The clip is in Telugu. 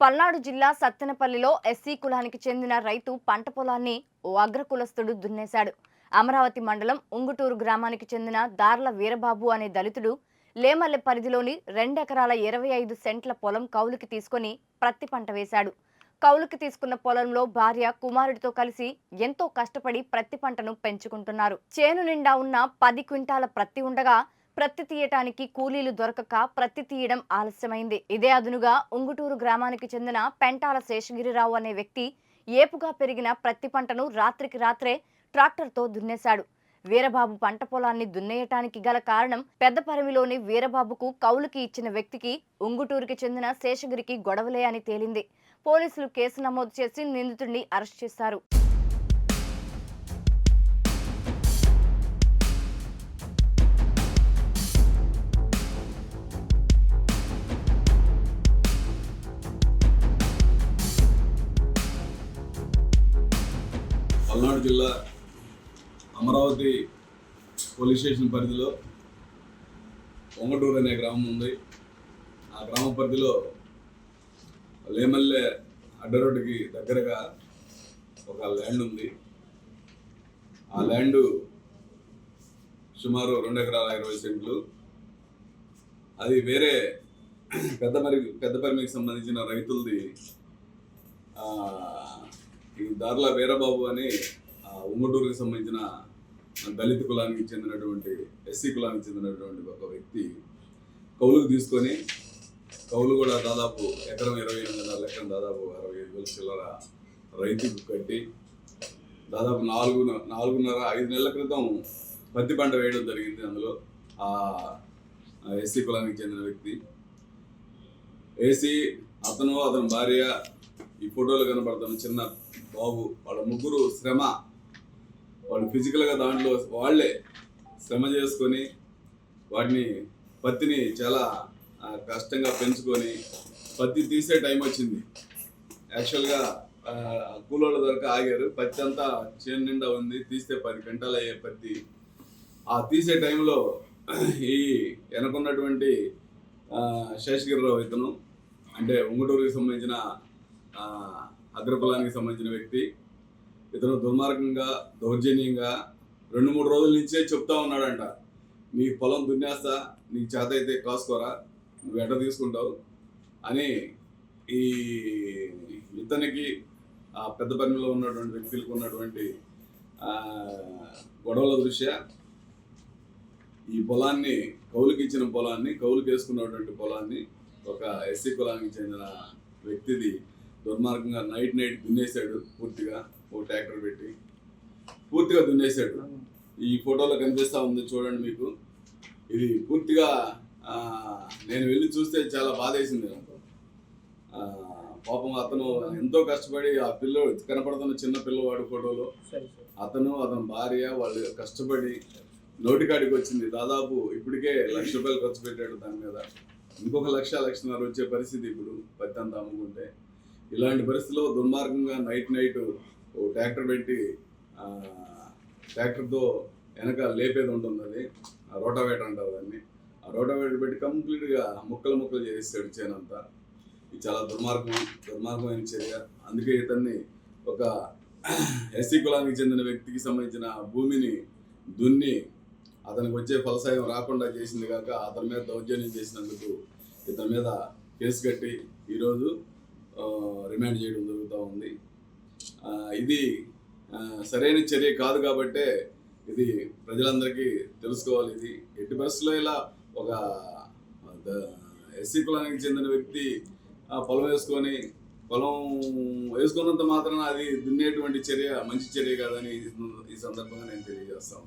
పల్నాడు జిల్లా సత్తెనపల్లిలో ఎస్సీ కులానికి చెందిన రైతు పంట పొలాన్ని ఓ అగ్రకులస్తుడు దున్నేశాడు. అమరావతి మండలం ఉంగుటూరు గ్రామానికి చెందిన దార్ల వీరబాబు అనే దళితుడు లేమల్లె పరిధిలోని రెండెకరాల ఇరవై ఐదు సెంట్ల పొలం కౌలుకి తీసుకొని ప్రత్తి పంట వేశాడు. కౌలుకి తీసుకున్న పొలంలో భార్య కుమారుడితో కలిసి ఎంతో కష్టపడి ప్రత్తి పంటను పెంచుకుంటున్నారు. చేను నిండా ఉన్న పది క్వింటాల ప్రత్తి ఉండగా ప్రత్తి తీయటానికి కూలీలు దొరకక ప్రత్తి తీయడం ఆలస్యమైంది. ఇదే అదునుగా ఉంగుటూరు గ్రామానికి చెందిన పెంటాల శేషగిరిరావు అనే వ్యక్తి ఏపుగా పెరిగిన ప్రత్తి పంటను రాత్రికి రాత్రే ట్రాక్టర్తో దున్నేశాడు. వీరబాబు పంట పొలాన్ని దున్నేయటానికి గల కారణం పెద్దపరమిలోని వీరబాబుకు కౌలుకి ఇచ్చిన వ్యక్తికి ఉంగుటూరుకి చెందిన శేషగిరికి గొడవలే అని తేలింది. పోలీసులు కేసు నమోదు చేసి నిందితుడిని అరెస్ట్ చేశారు. పల్నాడు జిల్లా అమరావతి పోలీస్ స్టేషన్ పరిధిలో ఒంగటూరు అనే గ్రామం ఉంది. ఆ గ్రామ పరిధిలో లేమల్లె అడ్డరోడ్డుకి దగ్గరగా ఒక ల్యాండ్ ఉంది. ఆ ల్యాండ్ సుమారు రెండు ఎకరాల ఇరవై సెంట్లు. అది వేరే పెద్ద పెద్ద పరిమికి సంబంధించిన రైతులది ఈ దార్ల వీరబాబు అని ఆ, ఉంగుటూరుకి సంబంధించిన దళిత కులానికి చెందినటువంటి ఎస్సీ కులానికి చెందినటువంటి ఒక వ్యక్తి కౌలుకు తీసుకొని కౌలు కూడా దాదాపు ఎకరం ఇరవై ఎనిమిదిన్నర లెక్కన దాదాపు అరవై ఐదు వేల చిల్లర రైతుకు కట్టి దాదాపు నాలుగు నాలుగున్నర ఐదు నెలల క్రితం పత్తి పంట వేయడం జరిగింది అందులో. ఆ ఎస్సీ కులానికి చెందిన వ్యక్తి. ఏసీ అతను అతని భార్య ఈ ఫోటోలో కనబడుతున్న చిన్న బాబు వాళ్ళ ముగ్గురు శ్రమ. వాళ్ళు ఫిజికల్గా దాంట్లో వాళ్ళే శ్రమ చేసుకొని వాటిని పత్తిని చాలా కష్టంగా పెంచుకొని పత్తి తీసే టైం వచ్చింది. యాక్చువల్గా కూలోళ్ళ దొరక ఆగారు. పత్తి అంతా చేను నిండా ఉంది. తీస్తే పది గంటలు అయ్యే పత్తి. ఆ తీసే టైంలో ఈ వెనకున్నటువంటి శేషగిరిరావు ఇతను అంటే ఉంగుటూరుకి సంబంధించిన ఆ, సంబంధించిన వ్యక్తి. ఇతను దుర్మార్గంగా దౌర్జన్యంగా రెండు మూడు రోజుల నుంచే చెప్తా ఉన్నాడంట. నీ పొలం దున్నేస్తా నీకు చేత అయితే కాసుకోరా నువ్వు ఎట తీసుకుంటావు? అని ఈ ఇతనికి ఆ పెద్ద పనిలో ఉన్నటువంటి వ్యక్తులకు ఉన్నటువంటి గొడవల దృష్ట్యా ఈ పొలాన్ని కౌలుకి ఇచ్చిన పొలాన్ని కౌలుకి వేసుకున్నటువంటి పొలాన్ని ఒక ఎస్సీ కులానికి చెందిన వ్యక్తిది దుర్మార్గంగా నైట్ నైట్ దున్నేశాడు పూర్తిగా ఓ ట్రాక్టర్ పెట్టి. పూర్తిగా దున్నేశాడు ఈ ఫోటోలో కనిపిస్తా ఉంది చూడండి మీకు. ఇది పూర్తిగా నేను వెళ్ళి చూస్తే చాలా బాధేసింది నాకు. ఆ, పాపం అతను ఎంతో కష్టపడి ఆ పిల్లోడు కనపడుతున్న చిన్న పిల్లవాడు ఫోటోలో. అతను అతని భార్య వాళ్ళు కష్టపడి నోటికాడికి వచ్చింది. దాదాపు ఇప్పటికే లక్ష రూపాయలు ఖర్చు పెట్టాడు దాని మీద. ఇంకొక లక్ష లక్షన్నర వచ్చే పరిస్థితి ఇప్పుడు. పత్తి అంతా అమ్ముకుంటే. ఇలాంటి పరిస్థితిలో దుర్మార్గంగా నైట్ నైట్ ఓ ట్రాక్టర్ పెట్టి ట్రాక్టర్తో వెనక లేపేది ఉంటుంది అది. రోటావేటర్ అంటారు దాన్ని. ఆ రోటావేటర్ పెట్టి కంప్లీట్గా ముక్కలు ముక్కలు చేసేస్తాడు చేనంతా ఇది చాలా దుర్మార్గం దుర్మార్గమైన చర్య. అందుకే ఇతన్ని ఒక ఎస్సీ కులానికి చెందిన వ్యక్తికి సంబంధించిన భూమిని దున్ని అతనికి వచ్చే ఫలసాయం రాకుండా చేసింది కాక అతని మీద దౌర్జన్యం చేసినందుకు ఇతని మీద కేసు కట్టి ఈరోజు రిమాండ్ చేయడం జరుగుతూ ఉంది. ఇది సరైన చర్య కాదు కాబట్టే ఇది ప్రజలందరికీ తెలుసుకోవాలి. ఇది ఎట్టి పరిస్థితుల్లో ఇలా ఒక ఎస్సీ కులానికి చెందిన వ్యక్తి ఆ, పొలం వేసుకొని పొలం వేసుకున్నంత మాత్రాన అది దున్నేటువంటి చర్య మంచి చర్య కాదని ఈ సందర్భంగా నేను తెలియజేస్తాను